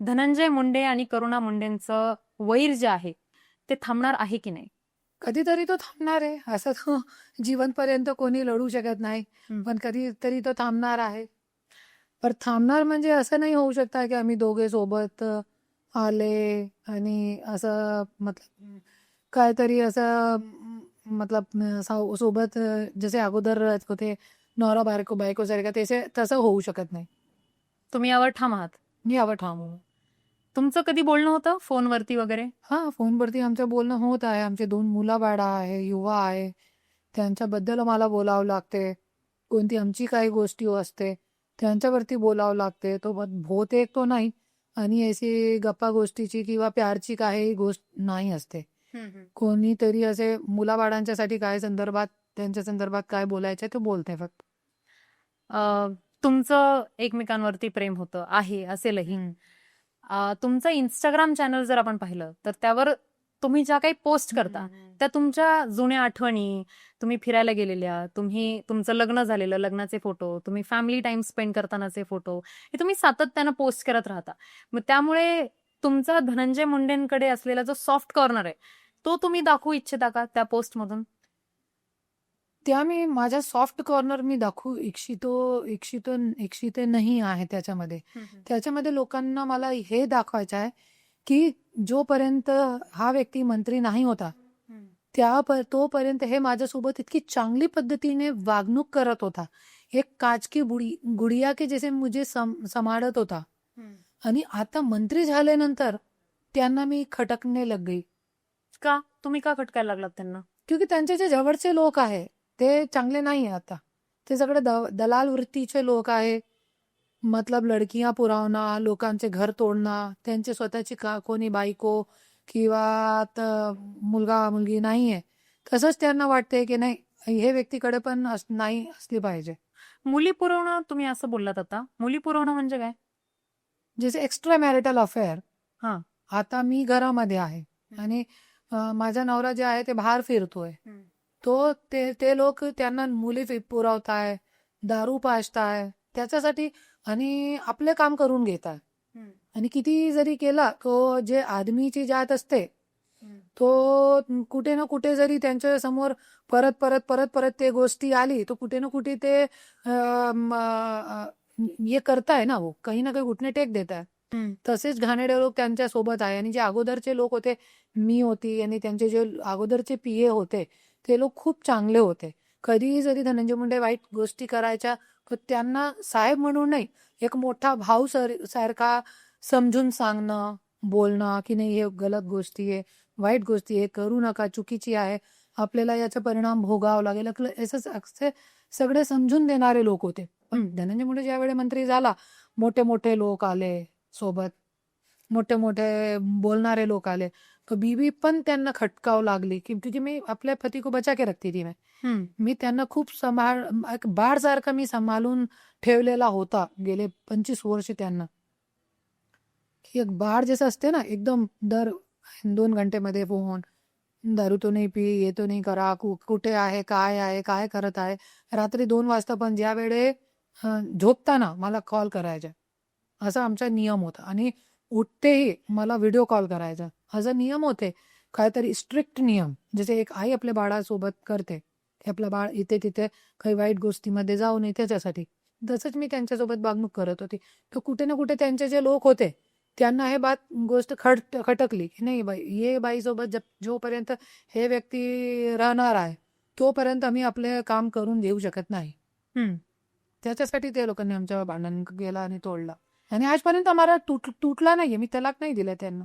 धनंजय मुंडे आणि करुणा मुंडेंचं वैर जे आहे ते थांबणार आहे की नाही? कधीतरी तो थांबणार आहे. असं तो जीवनपर्यंत कोणी लढू शकत नाही. पण कधीतरी तो थांबणार आहे. पण थांबणार म्हणजे असं नाही होऊ शकता की आम्ही दोघे सोबत आले आणि असं मतलब काहीतरी असं मतलब सोबत जसे अगोदर होते नवरा बायको बायको सारखं तसे तसं होऊ शकत नाही. तुम्ही यावर ठाम आहात. मी यावर ठाम. तुमचं कधी बोलणं होतं फोनवरती वगैरे? हा फोनवरती आमचं बोलणं होत आहे. आमचे दोन मुलं बाळा आहे युवा आहे. त्यांच्याबद्दल मला बोलावं लागते. कोणती आमची काही गोष्टी असते त्यांच्यावरती बोलावं लागते. तो बहुतेक तो नाही. आणि अशी गप्पा गोष्टीची किंवा प्यारची काही गोष्ट नाही असते. कोणीतरी असे मुलाबाळांच्यासाठी काय संदर्भात त्यांच्या संदर्भात काय बोलायचं ते बोलते फक्त. अं, तुमचं एकमेकांवरती प्रेम होतं आहे असेलही तुमचं इंस्टाग्राम चॅनल जर आपण पाहिलं तर त्यावर तुम्ही ज्या काही पोस्ट करता त्या तुमच्या जुन्या आठवणी तुम्ही फिरायला गेलेल्या तुम्ही तुमचं लग्न झालेलं लग्नाचे फोटो तुम्ही फॅमिली टाइम स्पेंड करतानाचे फोटो हे तुम्ही सातत्यानं पोस्ट करत राहता. मग त्यामुळे तुमचा धनंजय मुंडेंकडे असलेला जो सॉफ्ट कॉर्नर आहे तो तुम्ही दाखवू इच्छिता का त्या पोस्टमधून त्या मी माझा सॉफ्ट कॉर्नर मी दाखवू इच्छितो इच्छितो इच्छिते नाही आहे त्याच्यामध्ये. त्याच्यामध्ये लोकांना मला हे दाखवायचं आहे की जोपर्यंत हा व्यक्ती मंत्री नाही होता त्या तोपर्यंत हे माझ्यासोबत इतकी चांगली पद्धतीने वागणूक करत होता. एक काच की बुडी गुडिया के जैसे मुझे सम, सांभाळत होता. आणि आता मंत्री झाल्यानंतर त्यांना मी खटकणे लग गई. का? तुम्ही का खटकायला लागलात त्यांना? क्योंकि त्यांचे जे जवळचे लोक आहे ते चांगले नाही आहे आता. ते सगळे द- दलाल वृत्तीचे लोक आहे मतलब लडकियां पुरवणं लोकांचे घर तोडणं त्यांचे स्वतःची का कोणी बायको किंवा मुलगा मुलगी नाही आहे तसंच त्यांना वाटते की नाही हे व्यक्तीकडे पण अस- नाही असली पाहिजे. मुली पुरवणं तुम्ही असं बोललात आता. मुली पुरवणं म्हणजे काय? जसे एक्स्ट्रा मॅरिटल अफेअर हा. आता मी घरामध्ये आहे. आणि माझा नवरा जे आहे ते बाहेर फिरतोय. तो ते ते लोक त्यांना मुली पुरवताय दारू पाजताय त्याच्यासाठी आणि आपले काम करून घेताय. आणि किती जरी केला तो जे आदमीची जात असते तो कुठे ना कुठे जरी त्यांच्यासमोर परत परत परत परत ते गोष्टी आली तो कुठे ना कुठे ते हे करताय ना वो काही ना काही घुटणे टेक देत आहे तसेच घाणेरडे लोक त्यांच्यासोबत आहे. आणि जे अगोदरचे लोक होते मी होती आणि त्यांचे जे अगोदरचे पीए होते ते लोक खूप चांगले होते. कधीही जरी धनंजय मुंडे वाईट गोष्टी करायच्या तर त्यांना साहेब म्हणून नाही एक मोठा भाऊ सर सारखा समजून सांगणं बोलणं की नाही हे गलत गोष्टी आहे वाईट गोष्टी आहे करू नका चुकीची आहे. आपल्याला याचा परिणाम भोगावा लागेल. असं असे सगळे समजून देणारे लोक होते. पण धनंजय मुंडे ज्यावेळी मंत्री झाला मोठे मोठे लोक आले सोबत. मोठे मोठे बोलणारे लोक आले. बीबी पण त्यांना खटकावं लागली की क्योंकि मी आपल्या पती को बचा के रखती थी मैं. मी त्यांना खूप सांभाळ एक बाळसारखं मी सांभाळून ठेवलेला होता गेले पंचवीस वर्ष त्यांना. की एक बाळ जसं असते ना एकदम दर दोन घंटेमध्ये फोन दारू तो नाही पी ये तो नाही करा कु- कुठे आहे काय आहे काय करत आहे. रात्री दोन वाजता पण ज्या वेळे झोपताना मला कॉल करायचा असा आमचा नियम होता. आणि उठतेही मला व्हिडिओ कॉल करायचा. असा नियम होते काहीतरी स्ट्रिक्ट नियम. जसे एक आई आपल्या बाळासोबत करते की आपलं बाळ इथे तिथे काही वाईट गोष्टीमध्ये जाऊ नये त्याच्यासाठी तसंच मी त्यांच्यासोबत वागणूक करत होती. तर कुठे ना कुठे त्यांचे जे लोक होते त्यांना हे बात गोष्ट खट खटकली की नाही बाई ये बाईसोबत जब जोपर्यंत हे व्यक्ती राहणार आहे तोपर्यंत आम्ही आपले काम करून घेऊ शकत नाही. हम्म. त्याच्यासाठी ते लोकांनी आमच्यावर भांडण केला आणि तोडला. आणि आजपर्यंत आम्हाला तुट तुटला नाहीये मी तलाक नाही दिला त्यांना.